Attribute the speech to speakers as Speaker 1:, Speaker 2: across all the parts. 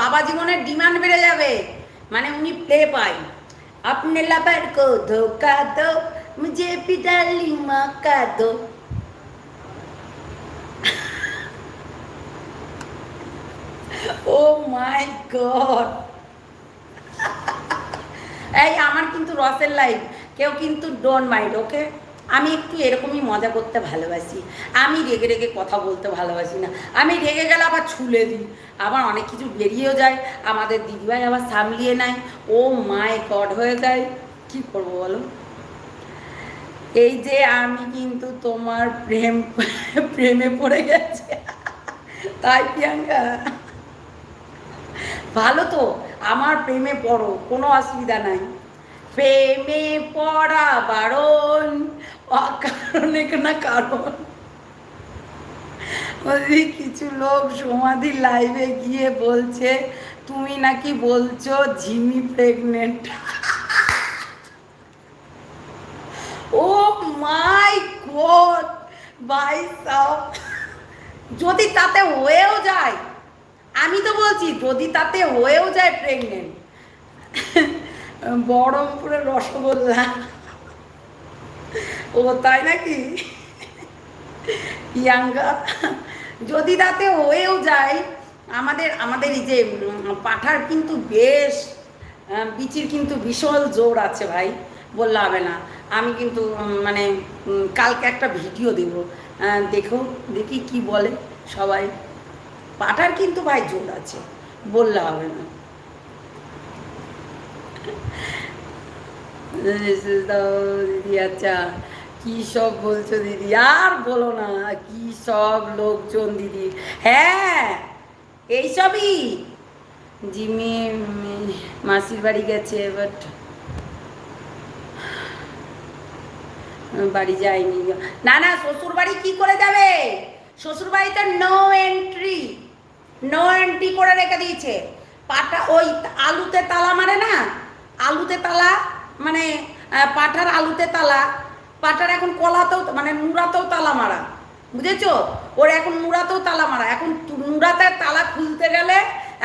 Speaker 1: বাবা জীবনের ডিমান্ড বেড়ে যাবে। মানে উনি প্লে পাই আপনি লাভার কো ধোকা দো মুঝে পিটালি মাকা দো ও মাই গড এই আমার কিন্তু রসের লাইফ কেউ কিন্তু ডোন্ট মাইন্ড ওকে আমি একটু এরকমই মজা করতে ভালোবাসি। আমি রেগে রেগে কথা বলতে ভালোবাসি না। আমি রেগে গেলে আবার ছুলে দিই। আবার অনেক কিছু বেরিয়েও যায়। আমাদের দিদিভাই আবার সামলিয়ে নেয়। ও মাই গড হয়ে যায়। কি করব বলো? এই যে আমি কিন্তু তোমার প্রেম, প্রেমে পড়ে গেছে। তাই প্রিয়াঙ্কা। ভালো তো? আমার প্রেমে পড়ো। কোনো অসুবিধা নাই। প্রেমে পড়া বারণ অকারণে না কারণ। কিছু লোক সমাধি লাইভে গিয়ে বলছে, তুমি নাকি বলছো Jhimi pregnant oh my god বাই যদি তাতে হয়েও যায়, আমি তো বলছি, যদি তাতে হয়েও যায় প্রেগনেন্ট বহরমপুরের রসগোল্লা। ও তাই নাকি? ইয়াঙ্গা। যদি তাতে হয়েও যায়, আমাদের আমাদের এই যে পাঠার কিন্তু বেশ বিচির কিন্তু ভীষণ জোর আছে ভাই বললে হবে না। আমি কিন্তু মানে কালকে একটা ভিডিও দেব। দেখো, দেখি কি বলে সবাই। পাঠার কিন্তু ভাই জোর আছে বললে হবে না। দিদি আচ্ছা কি সব বলছো দিদি? আর বলো না, কি সব লোকজন দিদি? হ্যাঁ এইসবই জিমি মাসির বাড়ি গেছে বাট বাড়ি যায়নি। না না, শ্বশুর বাড়ি কি করে যাবে? শ্বশুর বাড়িতে নো এন্ট্রি নো এন্ট্রি করে রেখে দিয়েছে। পাটা ওই আলুতে তালা মারে না? আলুতে তালা মানে পাঠার আলুতে তালা। পাঠার এখন কলাতেও মানে নুরাতেও তালা মারা। বুঝেছ? ওর এখন নুরাতেও তালা মারা। এখন নুরাতে তালা খুলতে গেলে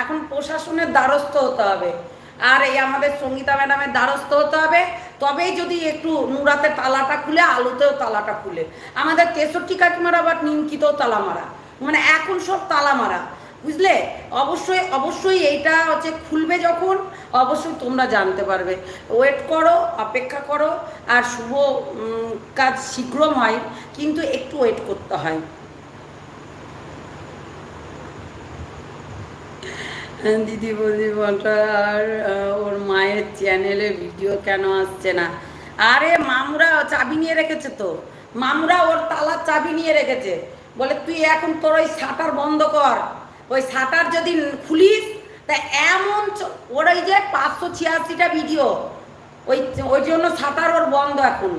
Speaker 1: এখন প্রশাসনের দ্বারস্থ হতে হবে। আর এই আমাদের সঙ্গীতা ম্যাডামের দ্বারস্থ হতে হবে। তবেই যদি একটু নুরাতে তালাটা খুলে, আলুতেও তালাটা খুলে। আমাদের তেষট্টি কাকিমার আবার নিমকিতেও তালা মারা। মানে এখন সব তালা মারা। বুঝলে? অবশ্যই অবশ্যই এইটা হচ্ছে খুলবে যখন, অবশ্যই তোমরা জানতে পারবে। ওয়েট করো, অপেক্ষা করো, আর শুভ কাজ শীঘ্রম হয়, কিন্তু একটু ওয়েট করতে হয়। দিদি বৌদি বলটা আর ওর মায়ের চ্যানেলে ভিডিও কেন আসছে না? আরে, মামুরা চাবি নিয়ে রেখেছে তো। মামুরা ওর তালার চাবি নিয়ে রেখেছে। বলে, তুই এখন তোর ওই শাটার বন্ধ কর। ওই সাঁতার যদি খুলিস, তা এমন ওর ওই যে পাঁচশো ছিয়াশিটা ভিডিও ওই ওই জন্য সাঁতার ওর বন্ধ এখন।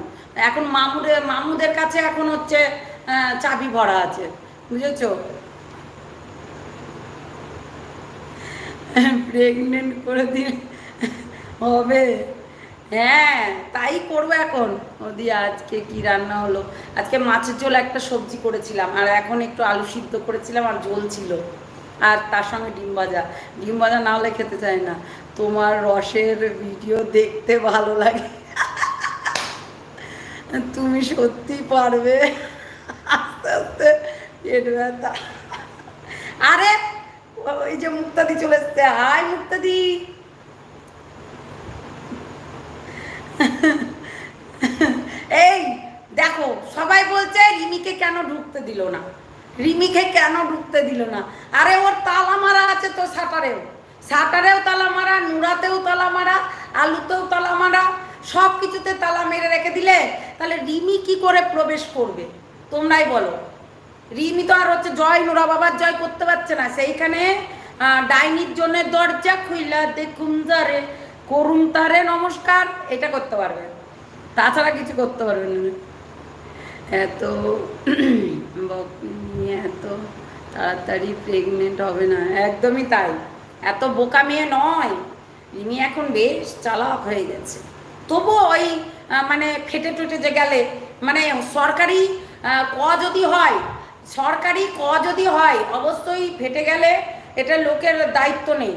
Speaker 1: এখন মামুদের মামুদের কাছে এখন হচ্ছে চাবি ভরা আছে। বুঝেছ? প্রেগনেন্ট করে দিন হবে। হ্যাঁ তাই করব এখন। ওদি আজকে কি রান্না হলো? আজকে মাছের ঝোল একটা সবজি করেছিলাম, আর এখন একটু আলু সিদ্ধ করেছিলাম আর ঝোল ছিল। আর তার সঙ্গে ডিম ভাজা। ডিম ভাজা না হলে খেতে চায় না। তোমার রসের ভিডিও দেখতে ভালো লাগে। তুমি সত্যি পারবে। আস্তে আস্তে। আরে, ওই যে মুক্তাদি চলে এসছে। হাই, মুক্তাদি। এই, দেখো, সবাই বলছে রিমিকে কেন ঢুকতে দিল না? রিমিকে কেন ঢুকতে দিল না? আরে ওর তালা মারা আছে তো সাটারেও। সাটারেও তালা মারা নুরাতেও তালা মারা আলুতেও তালা মারা সব কিছুতে তালা মেরে রেখে দিলে তাহলে রিমি কি করে প্রবেশ করবে? তোমরাই বলো। রিমি তো আর হচ্ছে জয় নুরা বাবার জয় করতে পারছে না। সেইখানে ডাইনির জন্য দরজা খুইলা দেখুন যারে করুন তারে নমস্কার, এটা করতে পারবে। তাছাড়া কিছু করতে পারবে না। এত এত তাড়াতাড়ি প্রেগনেন্ট হবে না, একদমই তাই। এত বোকা মেয়ে নয় রিমি এখন বেশ চালাক হয়ে গেছে। তবুও ওই মানে ফেটে টুটে যে গেলে মানে সরকারি ক যদি হয়, সরকারি ক যদি হয়, অবশ্যই ফেটে গেলে এটা লোকের দায়িত্ব নেই।